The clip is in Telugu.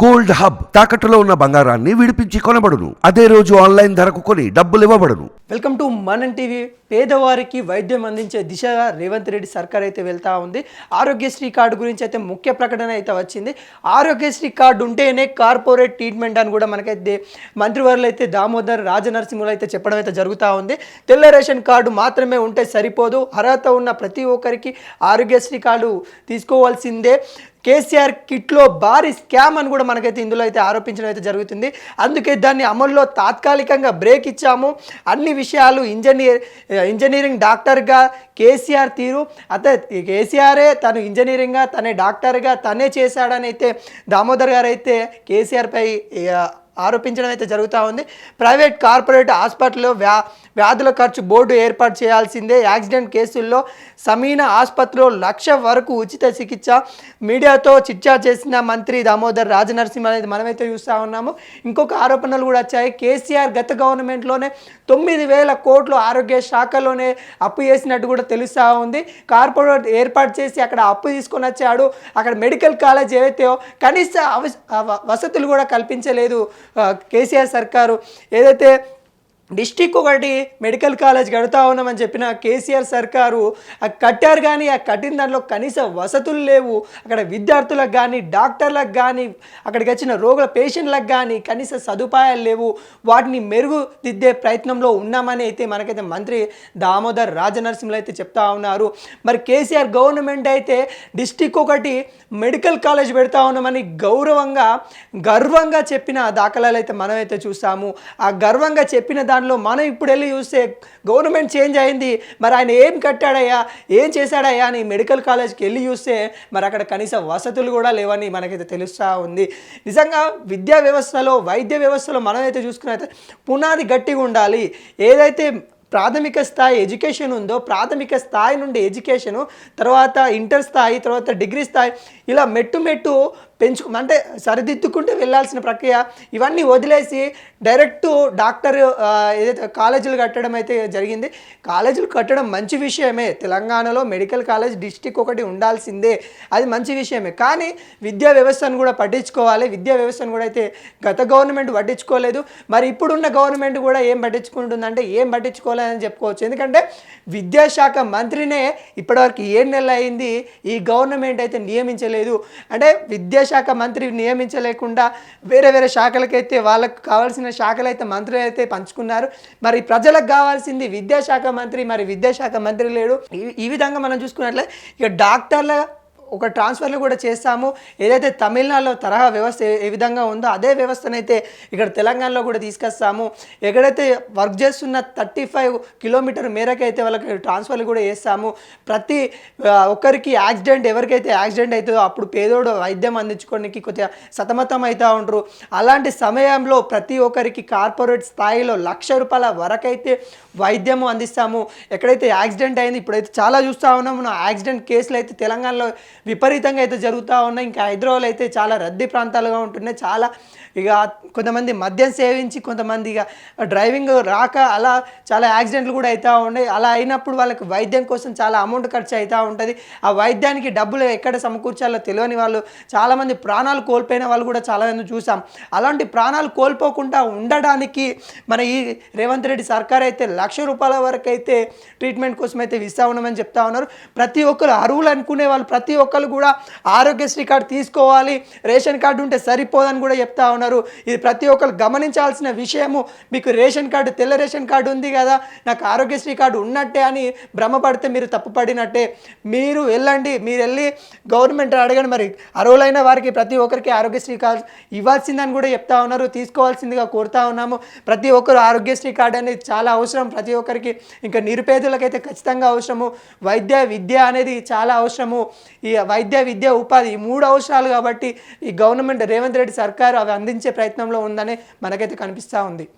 గోల్డ్ హబ్ తాకట్టులో ఉన్న బంగారాన్ని విడిపించి కొనబడును. అదే రోజు ఆన్లైన్ ధరకు కొని డబ్బులు ఇవ్వబడును. Welcome to Manan TV. పేదవారికి వైద్యం అందించే దిశగా రేవంత్ రెడ్డి సర్కార్ అయితే వెళ్తా ఉంది. ఆరోగ్యశ్రీ కార్డు గురించి అయితే ముఖ్య ప్రకటన అయితే వచ్చింది. ఆరోగ్యశ్రీ కార్డు ఉంటేనే కార్పొరేట్ ట్రీట్మెంట్ అని కూడా మనకైతే మంత్రివర్యులు అయితే దామోదర్ రాజనరసింహులు అయితే చెప్పడం అయితే జరుగుతూ ఉంది. తెల్ల రేషన్ కార్డు మాత్రమే ఉంటే సరిపోదు. అర్హత ఉన్న ప్రతి ఒక్కరికి ఆరోగ్యశ్రీ కార్డు తీసుకోవాల్సిందే. కేసీఆర్ కిట్లో భారీ స్కామ్ అని కూడా మనకైతే ఇందులో అయితే ఆరోపించడం అయితే జరుగుతుంది. అందుకే దాన్ని అమల్లో తాత్కాలికంగా బ్రేక్ ఇచ్చాము. అన్ని విషయాలు ఇంజనీర్ ఇంజనీరింగ్ డాక్టర్గా కేసీఆర్ తీరు. అత కేసీఆరే తను ఇంజనీరింగ్గా తనే డాక్టర్గా తనే చేశాడని అయితే దామోదర్ గారు అయితే కేసీఆర్పై ఆరోపించడం అయితే జరుగుతూ ఉంది. ప్రైవేట్ కార్పొరేట్ హాస్పిటల్లో వ్యా వ్యాధుల ఖర్చు బోర్డు ఏర్పాటు చేయాల్సిందే. యాక్సిడెంట్ కేసుల్లో సమీన ఆసుపత్రిలో లక్ష వరకు ఉచిత చికిత్స మీడియాతో చిట్చా చేసిన మంత్రి దామోదర్ రాజనరసింహ అనేది మనమైతే చూస్తూ ఉన్నాము. ఇంకొక ఆరోపణలు కూడా వచ్చాయి. కేసీఆర్ గత గవర్నమెంట్లోనే తొమ్మిది వేల కోట్లు ఆరోగ్య శాఖలోనే అప్పు చేసినట్టు కూడా తెలుస్తూ ఉంది. కార్పొరేట్ ఏర్పాటు చేసి అక్కడ అప్పు తీసుకొని వచ్చాడు. అక్కడ మెడికల్ కాలేజ్ ఏవైతే కనీస అవస వసతులు కూడా కల్పించలేదు. కేసీఆర్ సర్కారు ఏదైతే డిస్టిక్ ఒకటి మెడికల్ కాలేజ్ కడతా ఉన్నామని చెప్పిన కేసీఆర్ సర్కారు కట్టారు కానీ ఆ కట్టిన దాంట్లో కనీస వసతులు లేవు. అక్కడ విద్యార్థులకు కానీ డాక్టర్లకు కానీ అక్కడికి వచ్చిన రోగుల పేషెంట్లకు కానీ కనీస సదుపాయాలు లేవు. వాటిని మెరుగుదిద్దే ప్రయత్నంలో ఉన్నామని అయితే మనకైతే మంత్రి దామోదర్ రాజనరసింహులు అయితే చెప్తా ఉన్నారు. మరి కేసీఆర్ గవర్నమెంట్ అయితే డిస్టిక్ ఒకటి మెడికల్ కాలేజ్ పెడతా ఉన్నామని గౌరవంగా గర్వంగా చెప్పిన దాఖలాలు అయితే మనమైతే చూస్తాము. ఆ గర్వంగా చెప్పిన దాని దానిలో మనం ఇప్పుడు వెళ్ళి చూస్తే గవర్నమెంట్ చేంజ్ అయింది. మరి ఆయన ఏం కట్టాడయ్యా? ఏం చేశాడయ్యా అని మెడికల్ కాలేజ్కి వెళ్ళి చూస్తే మరి అక్కడ కనీస వసతులు కూడా లేవని మనకైతే తెలుస్తూ ఉంది. నిజంగా విద్యా వ్యవస్థలో వైద్య వ్యవస్థలో మనమైతే చూసుకున్నైతే పునాది గట్టిగా ఉండాలి. ఏదైతే ప్రాథమిక స్థాయి ఎడ్యుకేషన్ ఉందో ప్రాథమిక స్థాయి నుండి ఎడ్యుకేషను తర్వాత ఇంటర్ స్థాయి తర్వాత డిగ్రీ స్థాయి ఇలా మెట్టు మెట్టు పెంచు అంటే సరిదిద్దుకుంటూ వెళ్ళాల్సిన ప్రక్రియ ఇవన్నీ వదిలేసి డైరెక్ట్ డాక్టర్ ఏదైతే కాలేజీలు కట్టడం అయితే జరిగింది. కాలేజీలు కట్టడం మంచి విషయమే. తెలంగాణలో మెడికల్ కాలేజ్ డిస్టిక్ ఒకటి ఉండాల్సిందే. అది మంచి విషయమే. కానీ విద్యా వ్యవస్థను కూడా పట్టించుకోవాలి. విద్యా వ్యవస్థను కూడా అయితే గత గవర్నమెంట్ పట్టించుకోలేదు. మరి ఇప్పుడున్న గవర్నమెంట్ కూడా ఏం పట్టించుకుంటుందంటే ఏం పట్టించుకోలేదని చెప్పుకోవచ్చు. ఎందుకంటే విద్యాశాఖ మంత్రినే ఇప్పటివరకు ఏడు నెలలు అయింది. ఈ గవర్నమెంట్ అయితే నియమించలేదు. అంటే విద్యాశాఖ శాఖ మంత్రి నియమించలేకుండా వేరే వేరే శాఖలకైతే వాళ్ళకు కావాల్సిన శాఖలు అయితే మంత్రులు అయితే పంచుకున్నారు. మరి ప్రజలకు కావాల్సింది విద్యాశాఖ మంత్రి మరి విద్యాశాఖ మంత్రి లేడు. ఈ- విధంగా మనం చూసుకున్నట్లయితే ఇక డాక్టర్ల ఒక ట్రాన్స్ఫర్లు కూడా చేస్తాము. ఏదైతే తమిళనాడులో తరహా వ్యవస్థ ఏ- విధంగా ఉందో అదే వ్యవస్థనైతే ఇక్కడ తెలంగాణలో కూడా తీసుకొస్తాము. ఎక్కడైతే వర్క్ చేస్తున్న థర్టీ ఫైవ్ కిలోమీటర్ మేరకు అయితే వాళ్ళకి ట్రాన్స్ఫర్లు కూడా చేస్తాము. ప్రతి ఒక్కరికి యాక్సిడెంట్ ఎవరికైతే యాక్సిడెంట్ అవుతుందో అప్పుడు పేదోడు వైద్యం అందించుకోవడానికి కొద్దిగా సతమతం అవుతూ ఉంటారు అలాంటి సమయంలో ప్రతి ఒక్కరికి కార్పొరేట్ స్థాయిలో లక్ష రూపాయల వరకైతే వైద్యము అందిస్తాము. ఎక్కడైతే యాక్సిడెంట్ అయింది ఇప్పుడైతే చాలా చూస్తూ ఉన్నాము. యాక్సిడెంట్ కేసులు అయితే తెలంగాణలో విపరీతంగా అయితే జరుగుతూ ఉన్నాయి. ఇంకా హైదరాబాద్ అయితే చాలా రద్దీ ప్రాంతాలుగా ఉంటున్నాయి. చాలా ఇక కొంతమంది మద్యం సేవించి కొంతమంది ఇక డ్రైవింగ్ రాక అలా చాలా యాక్సిడెంట్లు కూడా అవుతూ ఉన్నాయి. అలా అయినప్పుడు వాళ్ళకి వైద్యం కోసం చాలా అమౌంట్ ఖర్చు అవుతూ ఉంటుంది. ఆ వైద్యానికి డబ్బులు ఎక్కడ సమకూర్చాలో తెలియని వాళ్ళు చాలామంది ప్రాణాలు కోల్పోయిన వాళ్ళు కూడా చాలామంది చూసాం. అలాంటి ప్రాణాలు కోల్పోకుండా ఉండడానికి మన ఈ రేవంత్ రెడ్డి సర్కార్ అయితే లక్ష రూపాయల వరకు అయితే ట్రీట్మెంట్ కోసం అయితే ఇస్తా ఉన్నామని చెప్తా ఉన్నారు. ప్రతి ఒక్కరు అరువులు అనుకునే వాళ్ళు ప్రతి ఒక్క ఒక్కరు కూడా ఆరోగ్యశ్రీ కార్డు తీసుకోవాలి రేషన్ కార్డు ఉంటే సరిపోదని కూడా చెప్తా ఉన్నారు. ఇది ప్రతి ఒక్కరు గమనించాల్సిన విషయము. మీకు రేషన్ కార్డు తెల్ల రేషన్ కార్డు ఉంది కదా నాకు ఆరోగ్యశ్రీ కార్డు ఉన్నట్టే అని భ్రమపడితే మీరు తప్పుపడినట్టే మీరు వెళ్ళండి మీరు వెళ్ళి గవర్నమెంట్ అడగండి. మరి అర్హులైన వారికి ప్రతి ఒక్కరికి ఆరోగ్యశ్రీ కార్డు ఇవ్వాల్సిందని కూడా చెప్తా ఉన్నారు. తీసుకోవాల్సిందిగా కోరుతా ఉన్నాము. ప్రతి ఒక్కరు ఆరోగ్యశ్రీ కార్డు అనేది చాలా అవసరం. ప్రతి ఒక్కరికి ఇంకా నిరుపేదలకైతే ఖచ్చితంగా అవసరము. వైద్య విద్య అనేది చాలా అవసరము. ఈ వైద్య విద్య ఉపాధి ఈ మూడు అవసరాలు కాబట్టి ఈ గవర్నమెంట్ రేవంత్ రెడ్డి సర్కారు అవి అందించే ప్రయత్నంలో ఉందని మనకైతే కనిపిస్తూ ఉంది.